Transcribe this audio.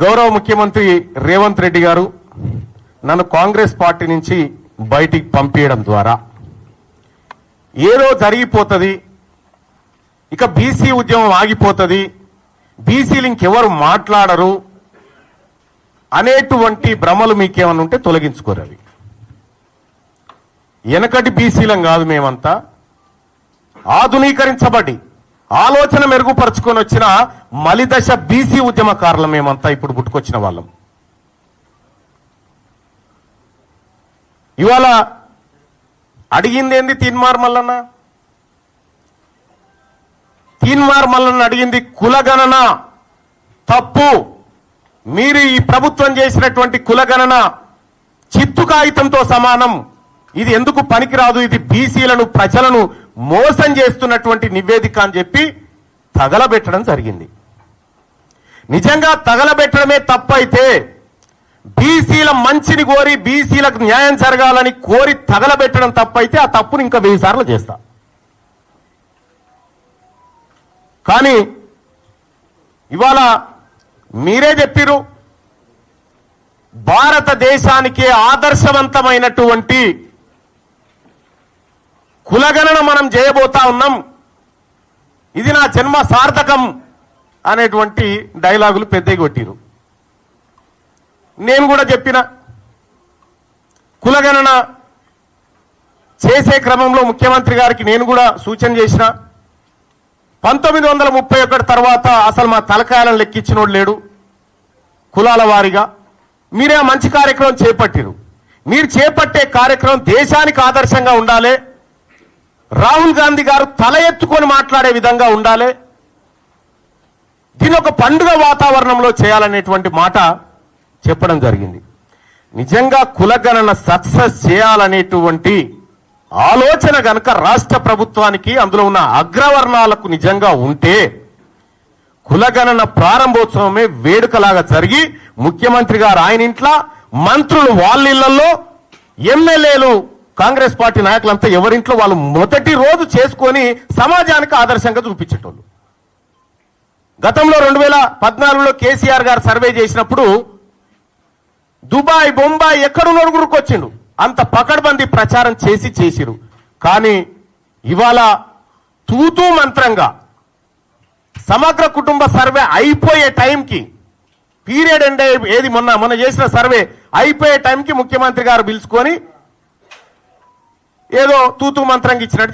గౌరవ ముఖ్యమంత్రి రేవంత్ రెడ్డి గారు నన్ను కాంగ్రెస్ పార్టీ నుంచి బయటికి పంపించడం ద్వారా. ఏదో జరిగిపోతుంది ఇక బీసీ ఉద్యమం ఆగిపోతుంది బీసీలు ఇంకెవరు మాట్లాడరు అనేటువంటి భ్రమలు మీకేమన్నా ఉంటే తొలగించుకోరు అవి. వెనకటి బీసీలం కాదు మేమంతా. ఆధునీకరించబడి ఆలోచన మెరుగుపరుచుకొని వచ్చిన మలిదశ బీసీ ఉద్యమకారులు మేమంతా ఇప్పుడు పుట్టుకొచ్చిన వాళ్ళం. ఇవాళ అడిగింది ఏంది తీన్మార్ మల్లన్న? తీన్మార్ మల్లన్న అడిగింది కులగణన. తప్పు. మీరు ఈ ప్రభుత్వం చేసినటువంటి కులగణన చిత్తు కాగితంతో సమానం. ఇది ఎందుకు పనికిరాదు? ఇది బీసీలను ప్రజలను మోసం చేస్తున్నటువంటి నివేదిక అని చెప్పి తగలబెట్టడం జరిగింది. నిజంగా తగలబెట్టడమే తప్పైతే బీసీల మంచిని కోరి బీసీలకు న్యాయం జరగాలని కోరి తగలబెట్టడం తప్పైతే ఆ తప్పును ఇంకా వెయ్యి సార్లు చేస్తా. కానీ ఇవాళ మీరే చెప్పిరు భారతదేశానికి ఆదర్శవంతమైనటువంటి కులగణన మనం చేయబోతా ఉన్నాం. ఇది నా జన్మ సార్థకం అనేటువంటి డైలాగులు పెద్దవి కొట్టిరు. నేను కూడా చెప్పిన కులగణన చేసే క్రమంలో ముఖ్యమంత్రి గారికి నేను కూడా సూచన చేసిన. పంతొమ్మిది వందల ముప్పై ఒకటి తర్వాత అసలు మా తలకాయలను లెక్కించినోడు లేడు. కులాల వారీగా. మీరే మంచి కార్యక్రమం చేపట్టిరు. మీరు చేపట్టే కార్యక్రమం దేశానికి ఆదర్శంగా ఉండాలి. రాహుల్ గాంధీ గారు తల ఎత్తుకొని మాట్లాడే విధంగా ఉండాలి. దీని ఒక పండుగ వాతావరణంలో చేయాలనేటువంటి మాట చెప్పడం జరిగింది. నిజంగా కులగణన సక్సెస్ చేయాలనేటువంటి ఆలోచన గనక రాష్ట్ర ప్రభుత్వానికి అందులో ఉన్న అగ్రవర్ణాలకు నిజంగా ఉంటే కులగణన ప్రారంభోత్సవమే వేడుకలాగా జరిగి ముఖ్యమంత్రి గారు ఆయన ఇంట్లో మంత్రులు వాళ్ళ ఇళ్ళలో ఎమ్మెల్యేలు కాంగ్రెస్ పార్టీ నాయకులంతా ఎవరింట్లో వాళ్ళు మొదటి రోజు చేసుకొని సమాజానికి ఆదర్శంగా చూపించేటోళ్ళు. గతంలో రెండు వేల పద్నాలుగులో కేసీఆర్ గారు సర్వే చేసినప్పుడు దుబాయ్ బొంబాయి ఎక్కడున్నోడు గురుకొచ్చిండు. అంత పకడ్బందీ ప్రచారం చేసి చేసిరు. కానీ ఇవాళ తూతూ మంత్రంగా సమగ్ర కుటుంబ సర్వే అయిపోయే టైంకి పీరియడ్ అంటే ఏది మొన్న మొన్న చేసిన సర్వే అయిపోయే టైంకి ముఖ్యమంత్రి గారు పిలుచుకొని ఏదో తూతూ మంత్రంగా ఇచ్చినట్టు